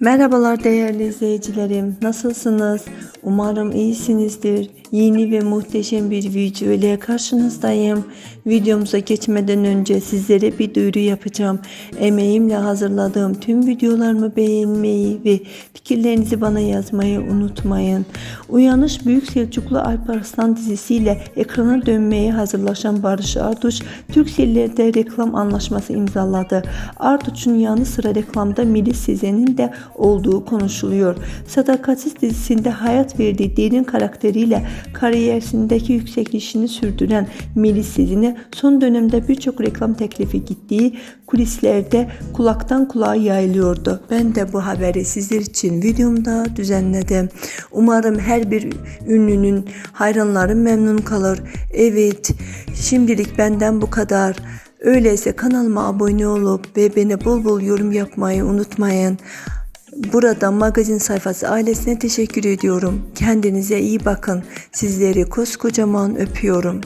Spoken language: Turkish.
Merhabalar değerli izleyicilerim. Nasılsınız? Umarım iyisinizdir. Yeni ve muhteşem bir video ile karşınızdayım. Videomuza geçmeden önce sizlere bir duyuru yapacağım. Emeğimle hazırladığım tüm videolarımı beğenmeyi ve fikirlerinizi bana yazmayı unutmayın. Uyanış Büyük Selçuklu Alparslan dizisiyle ekrana dönmeye hazırlaşan Barış Arduç, Türkcell'de reklam anlaşması imzaladı. Arduç'un yanı sıra reklamda Melis Sezen'in de olduğu konuşuluyor. Sadakatsiz dizisinde hayat verdiği derin karakteriyle kariyersindeki yükselişini sürdüren Melis Sezen'e son dönemde birçok reklam teklifi gittiği kulislerde kulaktan kulağa yayılıyordu. Ben de bu haberi sizler için videomda düzenledim. Umarım her bir ünlünün hayranları memnun kalır. Evet, şimdilik benden bu kadar. Öyleyse kanalıma abone olup ve beni bol bol yorum yapmayı unutmayın. Burada magazin sayfası ailesine teşekkür ediyorum. Kendinize iyi bakın. Sizleri koskocaman öpüyorum.